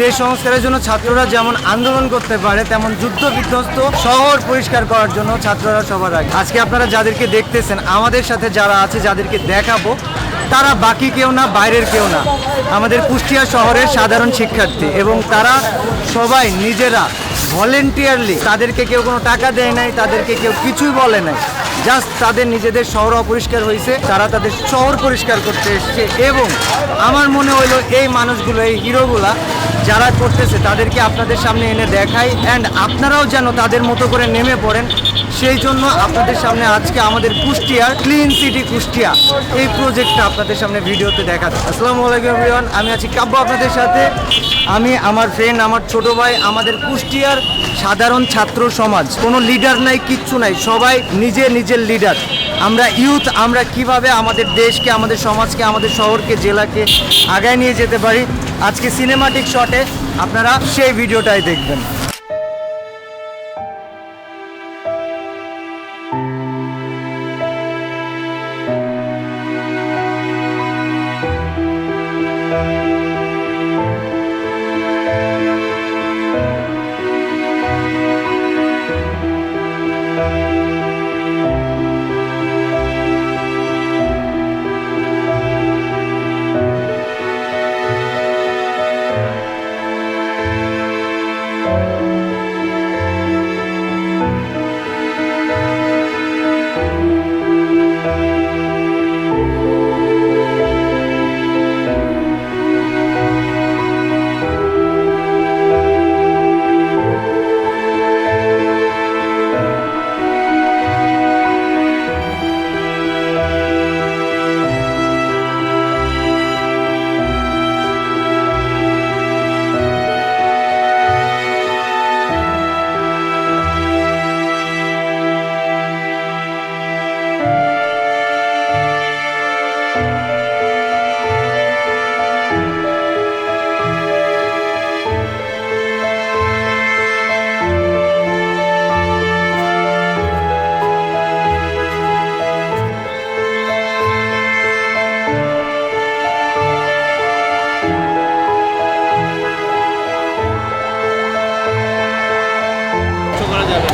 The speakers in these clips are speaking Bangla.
দেশ সংস্কারের জন্য ছাত্ররা যেমন আন্দোলন করতে পারে, তেমন যুদ্ধ বিধ্বস্ত শহর পরিষ্কার করার জন্য ছাত্ররা সবার আগে। আজকে আপনারা যাদেরকে দেখতেছেন, আমাদের সাথে যারা আছে, যাদেরকে দেখাবো, তারা বাকি কেউ না, বাইরের কেউ না। আমাদের কুষ্টিয়া শহরের সাধারণ শিক্ষার্থী এবং তারা সবাই নিজেরা ভলেন্টিয়ারলি তাদেরকে কেউ কোনো টাকা দেয় নাই, তাদেরকে কেউ কিছুই বলে নাই। জাস্ট তাদের নিজেদের শহর অপরিষ্কার হয়েছে, তারা তাদের শহর পরিষ্কার করতে এসছে এবং আমার মনে হইল এই মানুষগুলো, এই হিরোগুলা যারা করতেছে, তাদেরকে আপনাদের সামনে এনে দেখাই অ্যান্ড আপনারাও যেন তাদের মতো করে নেমে পড়েন। সেই জন্য আপনাদের সামনে আজকে আমাদের কুষ্টিয়ার ক্লিন সিটি কুষ্টিয়া, এই প্রজেক্টটা আপনাদের সামনে ভিডিওতে দেখাচ্ছে। আসসালামু আলাইকুম এভরিওয়ান আমি আছি কাব্য আপনাদের সাথে। আমি আমার ফ্রেন্ড আমার ছোট ভাই, আমাদের কুষ্টিয়ার সাধারণ ছাত্র সমাজ। কোনো লিডার নাই, কিচ্ছু নাই। সবাই নিজে নিজে নিজের লিডার আমরা ইউথ আমরা কীভাবে আমাদের দেশকে, আমাদের সমাজকে, আমাদের শহরকে, জেলাকে আগায় নিয়ে যেতে পারি? আজকে সিনেমাটিক শটে আপনারা সেই ভিডিওটাই দেখবেন। করা যাবে।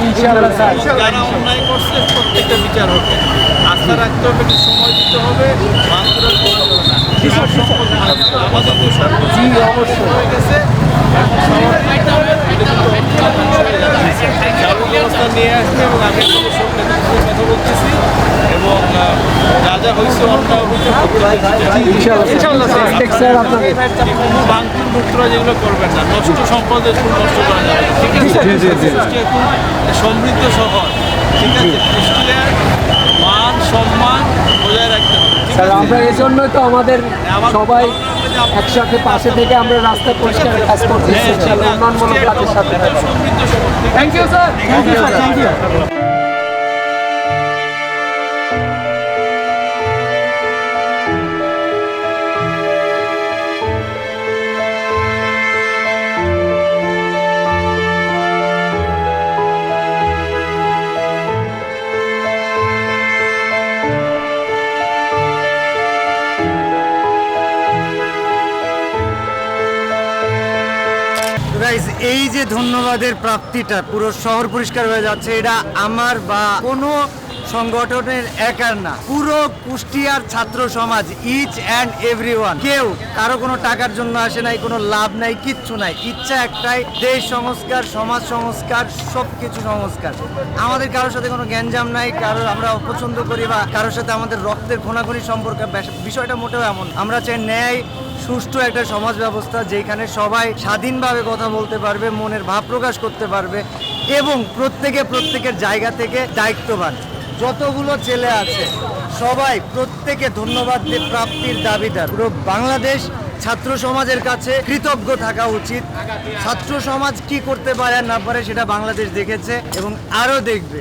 যারা অন্যায় করছে প্রত্যেকটা বিচার হবে আস্থা রাখতে হবে একটু সময় দিতে হবে মানুষরা। আমাদের তো অবশ্যই। হয়ে গেছে। নিয়ে আসবে এবং আমি কথা বলতেছি। এবং যেগুলো করবেন না নষ্ট সম্পদের নষ্ট করা যাবে ঠিক আছে? সমৃদ্ধ শহর ঠিক আছে? কুষ্টিয়ার মান সম্মান বজায় রাখতে হবে স্যার আমরা এই জন্যই তো আমাদের সবাই ভালো লাগল যে আপনারা- একসাথে পাশে থেকে আমরা রাস্তা পরিষ্কারের কাজ হ্যাঁ, সেটা উন্নয়নমূলক কাজের সাথে thank you sir thank you sir thank you যে ধন্যবাদের প্রাপ্তিটা পুরো শহর পরিষ্কার হয়ে যাচ্ছে এটা আমার বা কোনো সংগঠনের একার না। পুরো কুষ্টিয়ার ছাত্র সমাজ ইচ অ্যান্ড এভরি কেউ, কারও কোনো টাকার জন্য আসে নাই, কোনো লাভ নাই, কিচ্ছু নাই। ইচ্ছা একটাই, দেশ সংস্কার, সমাজ সংস্কার সব কিছু সংস্কার। আমাদের কারোর সাথে কোনো গ্যাঞ্জাম নাই, কারোর আমরা অপছন্দ করি বা কারোর সাথে আমাদের রক্তের ঘোনাঘুনি সম্পর্ক বিষয়টা মোটেও এমন আমরা চাই ন্যায়, সুষ্ঠু একটা সমাজ ব্যবস্থা, যেখানে সবাই স্বাধীনভাবে কথা বলতে পারবে, মনের ভাব প্রকাশ করতে পারবে এবং প্রত্যেকে প্রত্যেকের জায়গা থেকে দায়িত্ববান। যতগুলো ছেলে আছে, সবাই প্রত্যেকে ধন্যবাদ দিয়ে প্রাপ্তির দাবিদার পুরো বাংলাদেশ ছাত্র সমাজের কাছে কৃতজ্ঞ থাকা উচিত। ছাত্র সমাজ কি করতে পারে না পারে সেটা বাংলাদেশ দেখেছে এবং আরও দেখবে।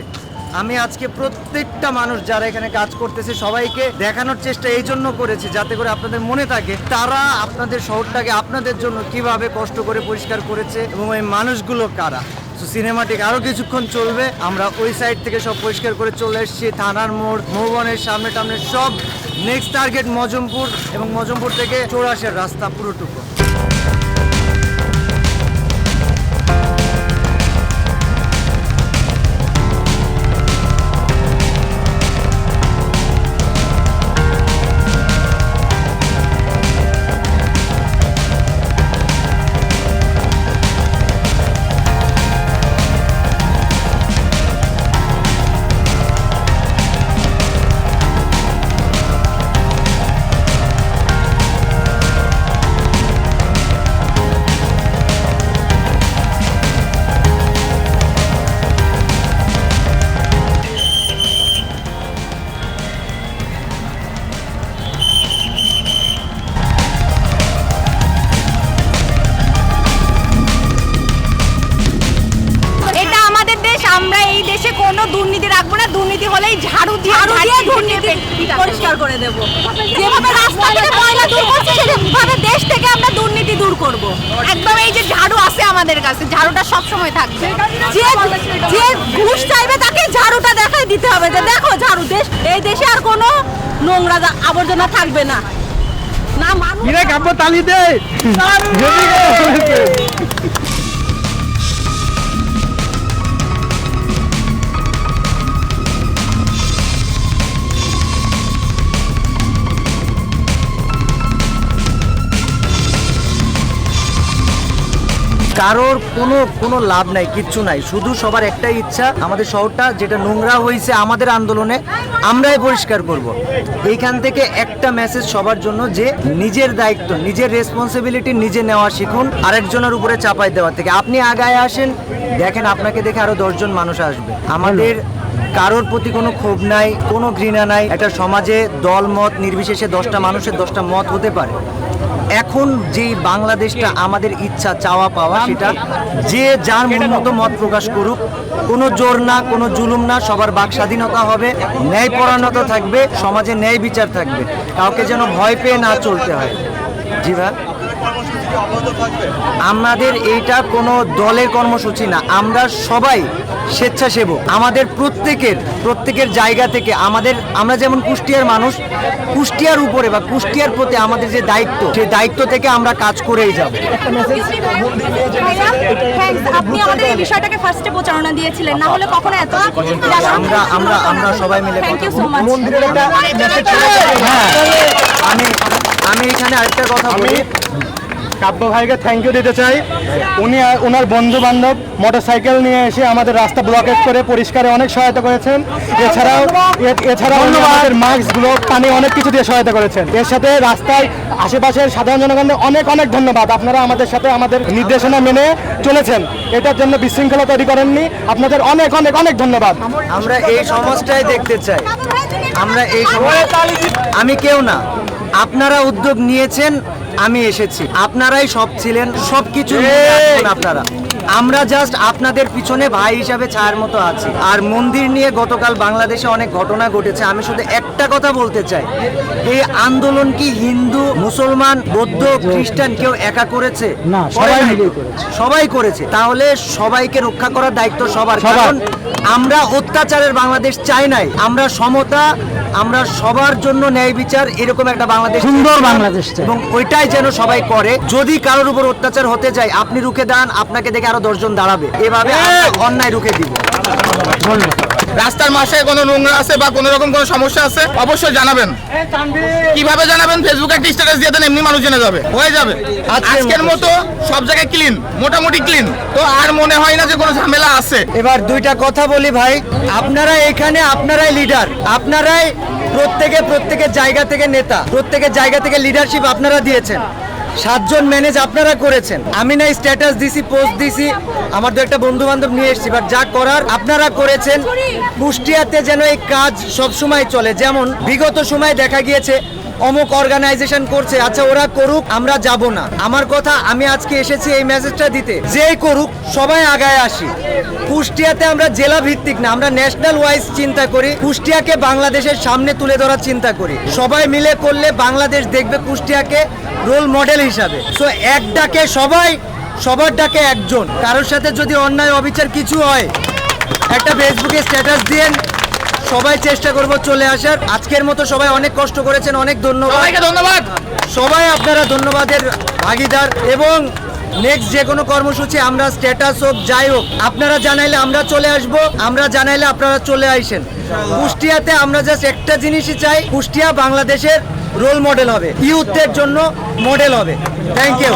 আমি আজকে প্রত্যেকটা মানুষ যারা এখানে কাজ করতেছে সবাইকে দেখানোর চেষ্টা এই জন্য করেছি যাতে করে আপনাদের মনে থাকে তারা আপনাদের শহরটাকে আপনাদের জন্য কীভাবে কষ্ট করে পরিষ্কার করেছে এবং ওই মানুষগুলো কারা। সিনেমাটিক আরও কিছুক্ষণ চলবে। আমরা ওই সাইড থেকে সব পরিষ্কার করে চলে এসেছি। থানার মোড়, মৌবনের সামনে টামনে সব নেক্সট টার্গেট মজমপুর এবং মজমপুর থেকে চৌরাশের রাস্তা পুরোটুকু। আমরা এই দেশে কোনো দুর্নীতি রাখব না দুর্নীতি হলেই ঝাড়ু দিয়ে ঝাড়ু দিয়ে দুর্নীতি পরিষ্কার করে দেব। যেভাবে রাস্তা থেকে ময়লা দূর করছে সেভাবে দেশ থেকে আমরা দুর্নীতি দূর করব। একদম এই যে ঝাড়ু আছে আমাদের কাছে ঝাড়ুটা সব সময় থাকবে। যে যে ঘুষ চাইবে তাকে ঝাড়ুটা দেখাই দিতে হবে। যে দেখো ঝাড়ু দেশ এই দেশে আর কোনো নোংরা আবর্জনা থাকবে না। না মানুষ তালি দে। কারোর কোনো কোনো লাভ নাই, কিচ্ছু নাই। শুধু সবার একটাই ইচ্ছা, আমাদের শহরটা, যেটা নোংরা হয়েছে আমাদের আন্দোলনে, আমরাই পরিষ্কার করব। এইখান থেকে একটা মেসেজ সবার জন্য যে নিজের দায়িত্ব, নিজের রেসপন্সিবিলিটি নিজে নেওয়া শিখুন, আরেকজনের উপরে চাপাই দেওয়ার থেকে। আপনি আগায় আসেন, দেখেন আপনাকে দেখে আরও দশজন মানুষ আসবে। আমাদের কারোর প্রতি কোনো ক্ষোভ নাই, কোনো ঘৃণা নাই। একটা সমাজে দল মত নির্বিশেষে দশটা মানুষের দশটা মত হতে পারে। এখন যে বাংলাদেশটা আমাদের ইচ্ছা চাওয়া পাওয়া সেটা যে যার মতো মত প্রকাশ করুক। কোনো জোর না কোনো জুলুম না সবার বাক স্বাধীনতা হবে ন্যায় পরায়ণতা থাকবে সমাজে ন্যায় বিচার থাকবে। কাউকে যেন ভয় পেয়ে না চলতে হয়। জি ভাই? আমাদের এইটা কোনো দলের কর্মসূচি না। আমরা সবাই স্বেচ্ছাসেবক। আমাদের প্রত্যেকের প্রত্যেকের জায়গা থেকে আমাদের আমরা যেমন কুষ্টিয়ার মানুষ কুষ্টিয়ার উপরে বা কুষ্টিয়ার প্রতি আমাদের যে দায়িত্ব সেই দায়িত্ব থেকে আমরা কাজ করেই যাব। আপনি আমাদের এই বিষয়টাকে ফার্স্টে প্রচারণা দিয়েছিলেন না হলে কখনো এত আমরা আমরা আমরা সবাই মিলে থ্যাংক ইউ সো মাচ মন্দিরের একটা হ্যাঁ। আমি এখানে আরেকটা কথা বলি। কাব্য ভাইকে থ্যাংক ইউ দিতে চাই। উনি আর- ওনার বন্ধু বান্ধব মোটরসাইকেল নিয়ে এসে আমাদের রাস্তা ব্লকেজ করে পরিষ্কারে অনেক সহায়তা করেছেন। এছাড়াও এছাড়াও উনি আমাদের মাস্ক গ্লোভ পানি অনেক কিছু দিয়ে সহায়তা করেছেন। এর সাথে রাস্তায় আশেপাশের সাধারণ জনগণের অনেক অনেক ধন্যবাদ। আপনারা আমাদের সাথে আমাদের নির্দেশনা মেনে চলেছেন। এটার জন্য বিশৃঙ্খলা তৈরি করেননি। আপনাদের অনেক অনেক অনেক ধন্যবাদ। আমরা এই সমাজটাই দেখতে চাই। আমরা এই সমাজ আমি কেউ না। আপনারা উদ্যোগ নিয়েছেন আমি এসেছি। আপনারাই সব ছিলেন সব কিছু আপনারা। আমরা জাস্ট আপনাদের পিছনে ভাই হিসাবে ছায়ার মতো আছি। আর মন্দির নিয়ে গতকাল বাংলাদেশে অনেক ঘটনা ঘটেছে আমি শুধু একটা কথা বলতে চাই। এই আন্দোলন কি হিন্দু মুসলমান বৌদ্ধ খ্রিস্টান কেউ একা করেছে? না, সবাই করেছে। সবাই করেছে। তাহলে সবাইকে রক্ষা করার দায়িত্ব সবার। কারণ আমরা অত্যাচারের বাংলাদেশ চাই নাই। আমরা সমতা আমরা সবার জন্য ন্যায় বিচার এরকম একটা বাংলাদেশ সুন্দর বাংলাদেশ এবং ওইটাই যেন সবাই করে। যদি কারোর উপর অত্যাচার হতে যায় আপনি রুখে দাঁড়ান আপনাকে দেখে আরও দশজন দাঁড়াবে। এভাবে অন্যায় রুখে দিব। রাস্তার মাসে কোনো নোংরা আছে বা কোনো রকম কোনো সমস্যা আছে অবশ্যই জানাবেন। কীভাবে জানাবেন? ফেসবুকে একটা স্ট্যাটাস দিয়ে দেন এমনি মানুষ জেনে যাবে। হয়ে যাবে। আজকের মতো সব জায়গায় ক্লিন মোটামুটি ক্লিন তো আর মনে হয় না যে কোনো ঝামেলা আছে। এবার দুইটা কথা বলি ভাই। আপনারা এখানে আপনারাই লিডার আপনারাই প্রত্যেকে প্রত্যেকের জায়গা থেকে নেতা। প্রত্যেকের জায়গা থেকে লিডারশিপ আপনারা দিয়েছেন। সাতজন ম্যানেজ আপনারা করেছেন। আমি না স্ট্যাটাস দিছি পোস্ট দিছি, আমার তো একটা বন্ধু বান্ধব নিয়ে এসেছি বাট যা করার আপনারা করেছেন। কুষ্টিয়াতে যেন এই কাজ সবসময় চলে। যেমন বিগত সময় দেখা গিয়েছে অমুক অর্গানাইজেশন করছে আচ্ছা ওরা করুক, আমরা যাব না। আমার কথা, আমি আজকে এসেছি এই মেসেজটা দিতে। যেই করুক, সবাই আগায় আসি। কুষ্টিয়াতে আমরা জেলা ভিত্তিক না, আমরা ন্যাশনাল ওয়াইজ চিন্তা করি। কুষ্টিয়াকে বাংলাদেশের সামনে তুলে ধরার চিন্তা করি। সবাই মিলে করলে বাংলাদেশ দেখবে কুষ্টিয়াকে রোল মডেল হিসাবে। সো এক ডাকে সবাই, সবার ডাকে একজন। কারোর সাথে যদি অন্যায় অবিচার কিছু হয়, একটা ফেসবুকে স্ট্যাটাস দিয়েন সবাই চেষ্টা করব চলে আসার। আজকের মতো সবাই অনেক কষ্ট করেছেন অনেক ধন্যবাদ। সবাইকে ধন্যবাদ। সবাই আপনারা ধন্যবাদের ভাগিদার এবং নেক্সট যে কোনো কর্মসূচি আমরা স্ট্যাটাস হোক যাই হোক আপনারা জানাইলে আমরা চলে আসব আমরা জানাইলে আপনারা চলে আইসেন। কুষ্টিয়াতে আমরা জাস্ট একটা জিনিসই চাই কুষ্টিয়া বাংলাদেশের রোল মডেল হবে ইউথদের জন্য মডেল হবে। Thank you